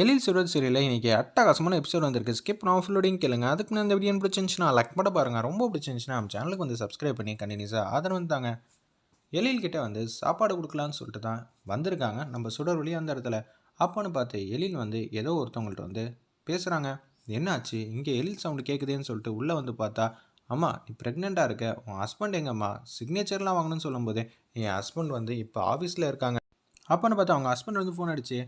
எழில் சுரத் சீரியலில் இன்றைக்கி அட்டகாசமான எபிசோட் வந்திருக்கு. ஸ்கிப் நான் ஃபுல்லோடையும் கேளுங்க. அதுக்கு முன்னாடி இந்த வீடியோ பிடிச்சிருந்துச்சுன்னா லைக் பண்ண பாருங்கள் ரொம்ப பிடிச்சிருந்துச்சுன்னா நம்ம சேனலுக்கு வந்து சப்ஸ்கிரைப் பண்ணி கண்டினியூஸாக ஆதரவு தாங்க. எழில்கிட்ட வந்து சாப்பாடு கொடுக்கலான்னு சொல்லிட்டு தான் வந்திருக்காங்க. நம்ம சுடர் வழி அந்த இடத்துல அப்போன்னு பார்த்து எழில் வந்து ஏதோ ஒருத்தவங்கள்ட்ட வந்து பேசுகிறாங்க என்னாச்சு? இங்கே எழில் சவுண்டு கேட்குதேன்னு சொல்லிட்டு உள்ளே வந்து பார்த்தா அம்மா நீ ப்ரெக்னெண்ட்டாக இருக்க. உன் ஹஸ்பண்ட் எங்கம்மா? சிக்னேச்சர்லாம் வாங்கணும்னு சொல்லும்போது என் ஹஸ்பண்ட் வந்து இப்போ ஆஃபீஸில் இருக்காங்க. அப்போன்னு பார்த்தா அவங்க ஹஸ்பண்ட் வந்து ஃபோன் அடிச்சு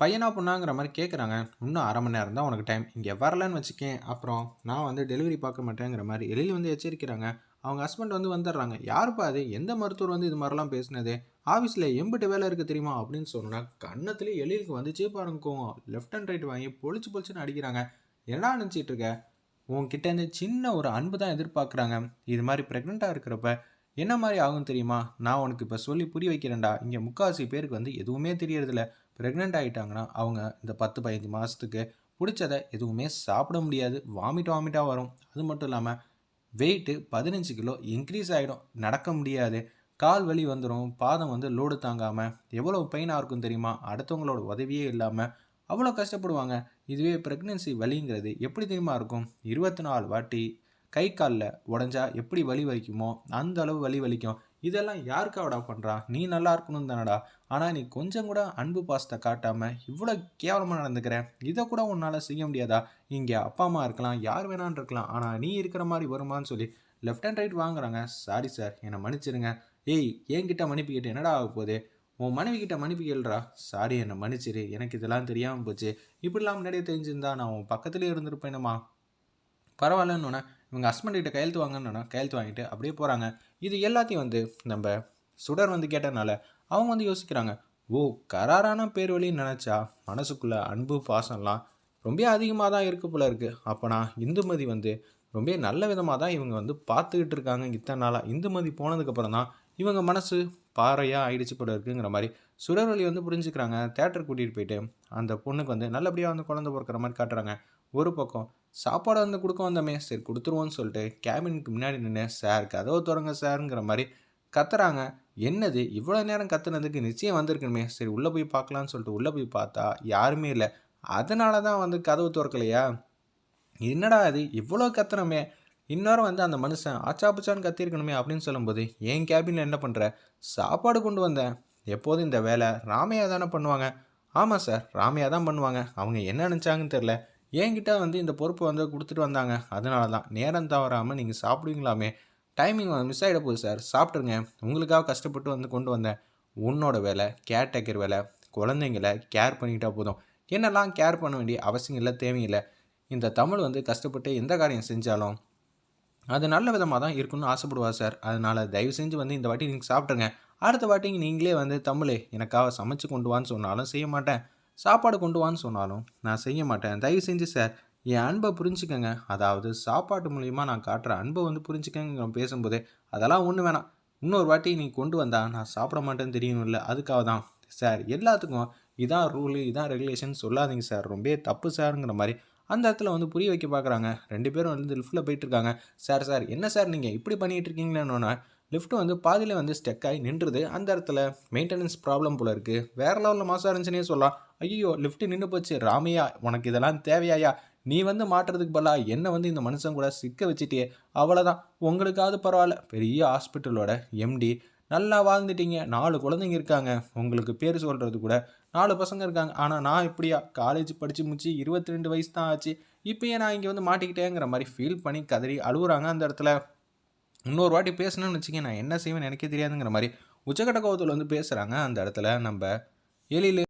பையனா பொண்ணாங்கிற மாதிரி கேட்குறாங்க இன்னும் அரை மணி நேரம் தான் உனக்கு டைம் இங்கே வரலன்னு வச்சுக்கேன். அப்புறம் நான் வந்து டெலிவரி பார்க்க மாட்டேங்கிற மாதிரி எழில் வந்து எச்சரிக்கிறாங்க. அவங்க ஹஸ்பண்ட் வந்து வந்துடுறாங்க. யாருப்பா அது? எந்த மருத்துவர் வந்து இது மாதிரிலாம் பேசினது? ஆஃபீஸில் எம்பிட்டு வேலை இருக்குது தெரியுமா? அப்படின்னு சொன்னா கன்னத்துலேயே எழிலுக்கு வந்துச்சே பாருங்க லெஃப்ட் அண்ட் ரைட் வாங்கி பொழிச்சு பொழிச்சுன்னு அடிக்கிறாங்க. என்ன நினச்சிட்டு இருக்க? உங்ககிட்ட இருந்து சின்ன ஒரு அன்பு தான் எதிர்பார்க்குறாங்க. இது மாதிரி ப்ரெக்னெண்ட்டாக இருக்கிறப்ப என்ன மாதிரி ஆகும் தெரியுமா? நான் உனக்கு இப்போ சொல்லி புரிய வைக்கிறேன்டா. இங்கே முக்கால்வாசி பேருக்கு வந்து எதுவுமே தெரியறதில்ல. ப்ரெக்னென்ட் ஆகிட்டாங்கன்னா அவங்க இந்த பத்து பதினஞ்சு மாதத்துக்கு பிடிச்சதை எதுவுமே சாப்பிட முடியாது. வாமிட் வாமிட்டாக வரும். அது மட்டும் இல்லாமல் வெயிட்டு பதினஞ்சு கிலோ இன்க்ரீஸ் ஆகிடும் நடக்க முடியாது. கால் வலி வந்துடும் பாதம் வந்து லோடு தாங்காமல் எவ்வளோ பெயினாக இருக்கும் தெரியுமா? அடுத்தவங்களோட உதவியே இல்லாமல் அவ்வளோ கஷ்டப்படுவாங்க. இதுவே ப்ரெக்னென்சி வலிங்கிறது எப்படி தெரியுமா இருக்கும்? இருபத்தி நாலு வாட்டி கை காலில் உடஞ்சா எப்படி வலி வலிக்குமோ அந்த அளவு வலி வலிக்கும். இதெல்லாம் யாருக்காவடா பண்ணுறா நீ நல்லா இருக்கணும் தானடா. ஆனால் நீ கொஞ்சம் கூட அன்பு பாசத்தை காட்டாமல் இவ்வளோ கேவலமாக நடந்துக்கிறேன் இதை கூட உன்னால் செய்ய முடியாதா? இங்கே அப்பா அம்மா இருக்கலாம் யார் வேணான்னு இருக்கலாம். ஆனால் நீ இருக்கிற மாதிரி வருமான்னு சொல்லி லெஃப்ட் அண்ட் ரைட் வாங்குறாங்க. சாரி சார் என்னை மன்னிச்சிருங்க. ஏய் என்கிட்ட மன்னிப்பு கேட்டு என்னடா ஆக போகுது? உன் மனைவி கிட்ட மன்னிப்பு கேள்றா சாரி என்னை மன்னிச்சிரு. எனக்கு இதெல்லாம் தெரியாமல் போச்சு. இப்படிலாம் முன்னாடியே தெரிஞ்சிருந்தா நான் உன் பக்கத்துலேயே இருந்திருப்பேனம்மா பரவாயில்லன்னு இவங்க ஹஸ்பண்ட்கிட்ட கையெழுத்து வாங்கன்னு கையெழுத்து வாங்கிட்டு அப்படியே போகிறாங்க இது எல்லாத்தையும் வந்து நம்ம சுடர் வந்து கேட்டனால அவங்க வந்து யோசிக்கிறாங்க ஓ கராரான பேர் வழின்னு நினச்சா மனசுக்குள்ளே அன்பு பாசம்லாம் ரொம்ப அதிகமாக தான் இருக்கு போல இருக்குது அப்போனா இந்துமதி வந்து ரொம்ப நல்ல விதமாக தான் இவங்க வந்து பார்த்துக்கிட்டு இருக்காங்க. இத்தனை நாளாக இந்துமதி போனதுக்கப்புறம் தான் இவங்க மனசு பாறையாக ஆயிடுச்சு போல இருக்குங்கிற மாதிரி சுடர்வழி வந்து புரிஞ்சுக்கிறாங்க. தேட்டர் கூட்டிகிட்டு போயிட்டு அந்த பொண்ணுக்கு வந்து நல்லபடியாக வந்து குழந்தை பிறக்கிற மாதிரி காட்டுறாங்க. ஒரு பக்கம் சாப்பாடு வந்து கொடுக்க வந்தோமே சரி கொடுத்துருவோன்னு சொல்லிட்டு கேபினுக்கு முன்னாடி நின்று சார் கதவை திறங்க சாருங்கிற மாதிரி கத்துறாங்க. என்னது? இவ்வளோ நேரம் கத்துனதுக்கு நிச்சயம் வந்திருக்கணுமே. சரி உள்ளே போய் பார்க்கலான்னு சொல்லிட்டு உள்ளே போய் பார்த்தா யாருமே இல்லை. அதனால தான் வந்து கதவு திறக்கலையா? என்னடா அது இவ்வளோ கத்துனமே. இன்னொரு வந்து அந்த மனுஷன் ஆச்சாப்புச்சான்னு கத்திருக்கணுமே அப்படின்னு சொல்லும்போது என் கேபினில் என்ன பண்ணுற சாப்பாடு கொண்டு வந்தேன் எப்போதும் இந்த வேலை. ராமையா தானே பண்ணுவாங்க. ஆமாம் சார். ராமையா தான் பண்ணுவாங்க. அவங்க என்ன நினச்சாங்கன்னு தெரில என்கிட்ட வந்து இந்த பொறுப்பை வந்து கொடுத்துட்டு வந்தாங்க. அதனால தான் நேரம் தவறாமல் நீங்கள் சாப்பிடுவீங்களாமே. டைமிங் மிஸ் ஆகிட போகுது சார் சாப்பிட்ருங்க உங்களுக்காக கஷ்டப்பட்டு வந்து கொண்டு வந்தேன் உன்னோட வேலை கேர்டேக்கர் வேலை குழந்தைங்கள கேர் பண்ணிக்கிட்டா போதும். என்னெல்லாம் கேர் பண்ண வேண்டிய அவசியம் இல்லை தேவையில்லை. இந்த தமிழ் வந்து கஷ்டப்பட்டு எந்த காரியம் செஞ்சாலும் அது நல்ல விதமாக தான் இருக்குன்னு ஆசைப்படுவா சார் அதனால் தயவு செஞ்சு வந்து இந்த வாட்டி நீங்கள் சாப்பிட்ருங்க அடுத்த வாட்டி நீங்களே வந்து தமிழே எனக்காக சமைச்சு கொண்டு வான்னு சொன்னாலும் செய்ய மாட்டேன். சாப்பாடு கொண்டு வான்னு சொன்னாலும் நான் செய்ய மாட்டேன். தயவு செஞ்சு சார் என் அன்பை புரிஞ்சுக்கங்க. அதாவது சாப்பாட்டு மூலிமா நான் காட்டுற அன்பை வந்து புரிஞ்சுக்கங்க பேசும்போதே அதெல்லாம் ஒன்று வேணாம். இன்னொரு வாட்டி நீ கொண்டு வந்தா நான் சாப்பிட மாட்டேன்னு தெரியணும்ல அதுக்காக தான் சார் எல்லாத்துக்கும் இதான் ரூலு இதான் ரெகுலேஷன் சொல்லாதீங்க சார் ரொம்ப தப்பு சாருங்கிற மாதிரி அந்த இடத்துல வந்து புரிய வைக்க பார்க்குறாங்க ரெண்டு பேரும் வந்து லிஃப்ட்டில் போயிட்டு இருக்காங்க. சார் சார் என்ன சார் நீங்கள் இப்படி பண்ணிகிட்டு இருக்கீங்களேன்னு லிஃப்ட்டு வந்து பாதியில் வந்து ஸ்டெக் ஆகி நின்றுது. அந்த இடத்துல மெயின்டெனன்ஸ் ப்ராப்ளம் போல இருக்குது வேறு லெவலில் மாதம் இருந்துச்சுன்னே சொல்லலாம். ஐயோ லிஃப்ட்டு நின்று போச்சு. ராமையா உனக்கு இதெல்லாம் தேவையாயா? நீ வந்து மாட்டுறதுக்கு பதிலாக என்னை வந்து இந்த மனுஷன் கூட சிக்க வச்சுட்டே அவ்வளோதான் உங்களுக்காவது பரவாயில்ல. பெரிய ஹாஸ்பிட்டலோட எம்டி நல்லா வாழ்ந்துட்டீங்க. நாலு குழந்தைங்க இருக்காங்க. உங்களுக்கு பேர் சொல்கிறது கூட நாலு பசங்க இருக்காங்க. ஆனால் நான் இப்படியா காலேஜ் படித்து முடிச்சு இருபத்தி ரெண்டு வயசு தான் ஆச்சு. இப்போயே நான் இங்கே வந்து மாட்டிக்கிட்டேங்கிற மாதிரி ஃபீல் பண்ணி கதறி அழுகுறாங்க அந்த இடத்துல. இன்னொரு வாட்டி பேசணும்னு வச்சுக்க நான் என்ன செய்வேன் எனக்கே தெரியாதுங்கிற மாதிரி உச்சக்கட்ட கோவத்தில் வந்து பேசுகிறாங்க அந்த இடத்துல நம்ம எலியில்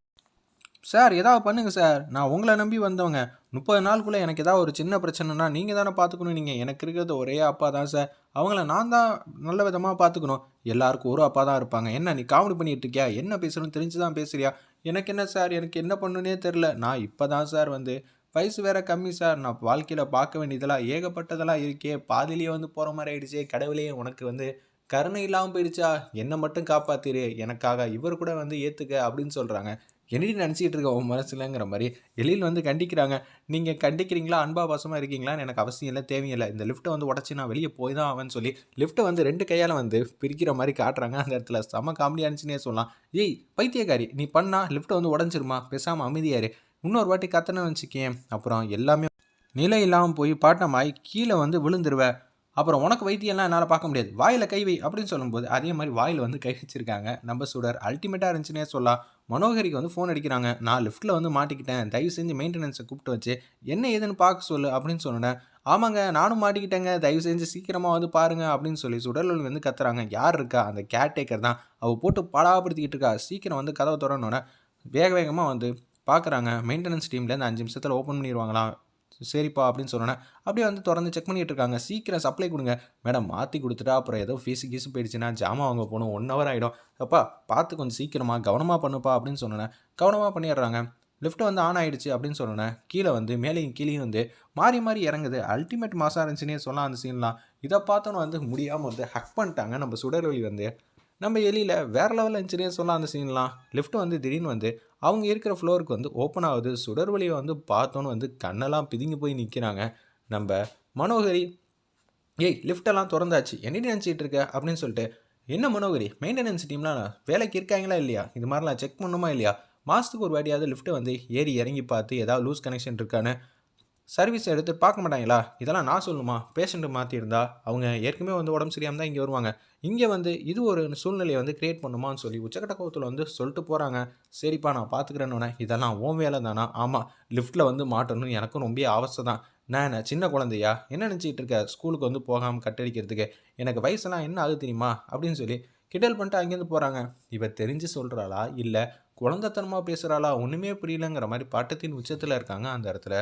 சார் ஏதாவது பண்ணுங்கள் சார். நான் உங்களை நம்பி வந்தவங்க. முப்பது நாளுக்குள்ளே எனக்கு ஏதாவது ஒரு சின்ன பிரச்சனைனா நீங்கள் தானே பார்த்துக்கணும் நீங்கள் எனக்கு இருக்கிறது ஒரே அப்பா தான் சார். அவங்கள நான் தான் நல்ல விதமாக பார்த்துக்கணும் எல்லாருக்கும் ஒரு அப்பா தான் இருப்பாங்க. என்ன நீ காமெடி பண்ணிகிட்டு இருக்கியா? என்ன பேசணும்னு தெரிஞ்சு தான் பேசுகிறியா எனக்கு என்ன சார்? எனக்கு என்ன பண்ணுனே தெரில நான் இப்போ தான் சார் வந்து வயசு வேற கம்மி சார். நான் வாழ்க்கையில் பார்க்க வேண்டியதெல்லாம் ஏகப்பட்டதெல்லாம் இருக்கே. பாதிலேயே வந்து போகிற மாதிரி ஆயிடுச்சே. கடவுளே உனக்கு வந்து கருணை இல்லாமல் போயிடுச்சா? என்னை மட்டும் காப்பாத்திரு. எனக்காக இவர் கூட வந்து ஏற்றுக்க அப்படின்னு சொல்கிறாங்க என்னடி நினச்சிக்கிட்டு இருக்க உன் மனசுலங்கிற மாதிரி? எழில் வந்து கண்டிக்கிறாங்க. நீங்கள் கண்டிக்கிறீங்களா? அன்பா பாசமாக இருக்கீங்களான்னு எனக்கு அவசியம் இல்லை தேவையில்லை. இந்த லிஃப்ட்டை வந்து உடச்சி நான் வெளியே போய் தான் ஆவேன்னு சொல்லி லிஃப்ட்டை வந்து ரெண்டு கையால் வந்து பிரிக்கிற மாதிரி காட்டுறாங்க. அந்த இடத்துல செம காமெடியானுச்சுன்னே சொல்லலாம். ஏய் பைத்தியக்காரி நீ பண்ணா லிஃப்ட்டை வந்து உடஞ்சிருமா? பேசாமல் அமைதியாரு இன்னொரு வாட்டி கத்தனை வச்சுக்கேன். அப்புறம் எல்லாமே நிலை இல்லாமல் போய் பாட்டமாய் கீழே வந்து விழுந்துருவேன் அப்புறம் உனக்கு வைத்தியம்லாம் என்னால் பார்க்க முடியாது. வாயில் கை வை அப்படின்னு சொல்லும்போது அதே மாதிரி வாயில் வந்து கை வச்சிருக்காங்க. நம்ம சுடர் அல்டிமேட்டாக இருந்துச்சுன்னே சொல்லலாம். மனோகரிக்கு வந்து ஃபோன் அடிக்கிறாங்க. நான் லிஃப்ட்டில் வந்து மாட்டிக்கிட்டேன். தயவு செஞ்சு மெயின்டெனன்ஸை கூப்பிட்டு வச்சு என்ன ஏதுன்னு பார்க்க சொல்லு அப்படின்னு சொன்னேன். ஆமாங்க நானும் மாட்டிக்கிட்டேங்க. தயவு செஞ்சு சீக்கிரமாக வந்து பாருங்கள் அப்படின்னு சொல்லி சுடர்வழி வந்து கத்துறாங்க. யார் இருக்கா? அந்த கேர்டேக்கர் தான். அவள் போட்டு படாப்படுத்திக்கிட்டு இருக்கா. சீக்கிரம் வந்து கதவை திறனோடனே வேக வேகமாக வந்து பார்க்குறாங்க மெயின்டெனன்ஸ் டீம்லேருந்து அஞ்சு நிமிஷத்தில் ஓப்பன் பண்ணிடுவாங்களா சரிப்பா அப்படின்னு சொன்னேன் அப்படியே வந்து திறந்து செக் பண்ணிகிட்டு இருக்காங்க. சீக்கிரம் சப்ளை கொடுங்க. மேடம் மாற்றி கொடுத்துட்டா அப்புறம் ஏதோ ஃபீஸு கீஸு போயிடுச்சுன்னா ஜாமான் வாங்க போகணும். ஒன் ஹவர் ஆகிடும் அப்பா பார்த்து கொஞ்சம் சீக்கிரமாக கவனமாக பண்ணுப்பா அப்படின்னு சொன்னேன் கவனமாக பண்ணிடுறாங்க. லிஃப்ட் வந்து ஆன் ஆகிடுச்சு அப்படின்னு சொன்னேன் கீழே வந்து மேலேயும் கீழேயும் வந்து மாறி மாறி இறங்குது. அல்டிமேட் மாசாக இருந்துச்சுன்னே சொல்லலாம் அந்த சீன்லாம் இதை பார்த்தோன்னு வந்து முடியாமல் வந்து ஹக் பண்ணிட்டாங்க. நம்ம சுடர்வழி வந்து நம்ம எலியில் வேறு லெவலில் இன்ஜினியர் சொல்லலாம் அந்த சீன்லாம் லிஃப்ட் வந்து திடீர்னு வந்து அவங்க இருக்கிற ஃப்ளோருக்கு வந்து ஓப்பன் ஆகுது சுடர் வழியை வந்து பார்த்தோன்னு வந்து கண்ணெல்லாம் பிதுங்கி போய் நிற்கிறாங்க நம்ம மனோகரி ஏய் லிஃப்டெல்லாம் திறந்தாச்சு என்ன நினச்சிட்டு இருக்க? அப்படின்னு சொல்லிட்டு என்ன மனோகரி மெயின்டெனன்ஸ் டீம்லாம் வேலைக்கு இருக்காங்களா இல்லையா? இது மாதிரிலாம் செக் பண்ணுமா இல்லையா? மாதத்துக்கு ஒரு வாட்டியாவது லிஃப்ட்டை வந்து ஏறி இறங்கி பார்த்து ஏதாவது லூஸ் கனெக்ஷன் இருக்கான்னு சர்வீஸ் எடுத்து பார்க்க மாட்டாங்களா? இதெல்லாம் நான் சொல்லணுமா? பேஷண்ட்டு மாற்றிருந்தா அவங்க ஏற்கனவே வந்து உடம்பு சரியாமல் தான் இங்கே வருவாங்க. இங்கே வந்து இது ஒரு சூழ்நிலையை வந்து க்ரியேட் பண்ணுமான்னு சொல்லி உச்சக்கட்ட கோவத்தில் வந்து சொல்லிட்டு போகிறாங்க சரிப்பா நான் பார்த்துக்கிறேன்னு இதெல்லாம் ஓம் வேலை தானா? ஆமாம் லிஃப்ட்டில் வந்து மாட்டணும் எனக்கும் ரொம்ப அவசியம் தான். நான் என்ன சின்ன குழந்தையா? என்ன நினச்சிக்கிட்டு இருக்க? ஸ்கூலுக்கு வந்து போகாமல் கட்டடிக்கிறதுக்கு எனக்கு வயசெல்லாம் என்ன ஆகுது தெரியுமா? அப்படின்னு சொல்லி கிண்டல் பண்ணிட்டு அங்கேருந்து போகிறாங்க இவ தெரிஞ்சு சொல்கிறாளா இல்லை குழந்தைத்தனமாக பேசுகிறாளா ஒன்றுமே புரியலங்கிற மாதிரி பட்டத்தின் உச்சத்தில் இருக்காங்க அந்த இடத்துல.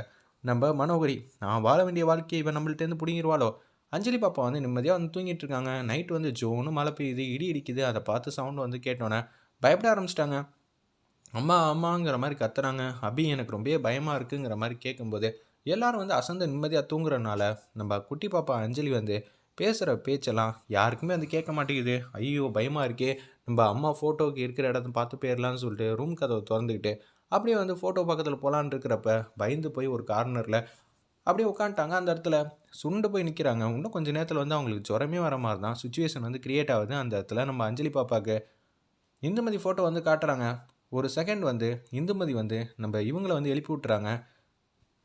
நம்ம மனோகரி நான் வாழ வேண்டிய வாழ்க்கையை இவன் நம்மள்ட்டேருந்து பிடிங்கிருவாளோ? அஞ்சலி பாப்பா வந்து நிம்மதியாக வந்து தூங்கிட்டு இருக்காங்க நைட் வந்து ஜோனு மழை பெய்யுது இடி இடிக்குது அதை பார்த்து சவுண்டு வந்து கேட்டோன்னே பயப்பட ஆரம்பிச்சிட்டாங்க. அம்மா அம்மாங்கிற மாதிரி கத்துறாங்க. அபி எனக்கு ரொம்ப பயமாக இருக்குங்கிற மாதிரி கேட்கும்போது எல்லாரும் வந்து அசந்த நிம்மதியாக தூங்குறனால நம்ம குட்டி பாப்பா அஞ்சலி வந்து பேசுகிற பேச்செல்லாம் யாருக்குமே வந்து கேட்க மாட்டேங்குது. ஐயோ பயமாக இருக்கே. நம்ம அம்மா ஃபோட்டோவுக்கு இருக்கிற இடத்த பார்த்து போயிடலான்னு சொல்லிட்டு ரூம் கதவை திறந்துக்கிட்டு அப்படியே வந்து ஃபோட்டோ பக்கத்தில் போகலான் இருக்கிறப்ப பயந்து போய் ஒரு கார்னரில் அப்படியே உட்காந்துட்டாங்க. அந்த இடத்துல சுண்டு போய் நிற்கிறாங்க இன்னும் கொஞ்சம் நேரத்தில் வந்து அவங்களுக்கு ஜுரமே வர மாதிரி தான். சுச்சுவேஷன் வந்து க்ரியேட் ஆகுது. அந்த இடத்துல நம்ம அஞ்சலி பாப்பாவுக்கு இந்துமதி ஃபோட்டோ வந்து காட்டுறாங்க. ஒரு செகண்ட் வந்து இந்துமதி வந்து நம்ம இவங்களை வந்து எழுப்பி விட்டுறாங்க.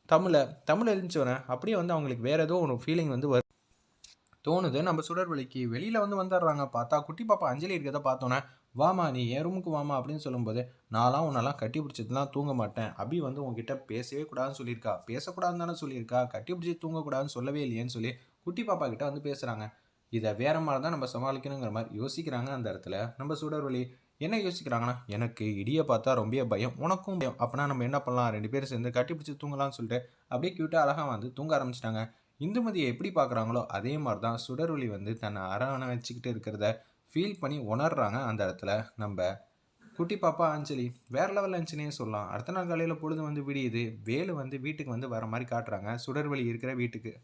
தமிழை தமிழ் எழுந்துச்சோன்னே அப்படியே வந்து அவங்களுக்கு வேறு ஏதோ ஒரு ஃபீலிங் வந்து வரும் தோணுது. நம்ம சுடர்வழிக்கு வெளியில் வந்து வந்துடுறாங்க. பார்த்தா குட்டி பாப்பா அஞ்சலி இருக்கிறத பார்த்தோன்னே வாமா நீ என் ரூமுக்கு வாமா அப்படின்னு சொல்லும்போது நான்லாம் உன்னெல்லாம் கட்டி பிடிச்சதுலாம் தூங்க மாட்டேன். அபி வந்து உங்ககிட்ட பேசவே கூடாதுன்னு சொல்லியிருக்கா. பேசக்கூடாதுன்னு தானே சொல்லியிருக்கா. கட்டி பிடிச்சி தூங்கக்கூடாதுன்னு சொல்லவே இல்லையேன்னு சொல்லி குட்டி பாப்பா கிட்ட வந்து பேசுகிறாங்க இதை வேற மாதிரி தான் நம்ம சமாளிக்கணுங்கிற மாதிரி யோசிக்கிறாங்க அந்த இடத்துல. நம்ம சுடர்வழி என்ன யோசிக்கிறாங்கன்னா எனக்கு இடியை பார்த்தா ரொம்ப பயம் உனக்கும் பயம். அப்போனா நம்ம என்ன பண்ணலாம்? ரெண்டு பேரும் சேர்ந்து கட்டி பிடிச்சி தூங்கலாம்னு சொல்லிட்டு அப்படியே க்யூட்டாக அழகாக வந்து தூங்க ஆரம்பிச்சிட்டாங்க. இந்துமதியை எப்படி பார்க்குறாங்களோ அதே மாதிரி தான் சுடர்வழி வந்து தன்னை அரணை வச்சுக்கிட்டு இருக்கிறத ஃபீல் பண்ணி உணர்றாங்க அந்த இடத்துல. நம்ம குட்டி பாப்பா அஞ்சலி வேறு லெவலில் இருந்துச்சுன்னே சொல்லலாம். அடுத்த நாள் காலையில் பொழுது வந்து விடியுது. வேலு வந்து வீட்டுக்கு வந்து வர மாதிரி காட்டுறாங்க. சுடர்வழி இருக்கிற வீட்டுக்கு.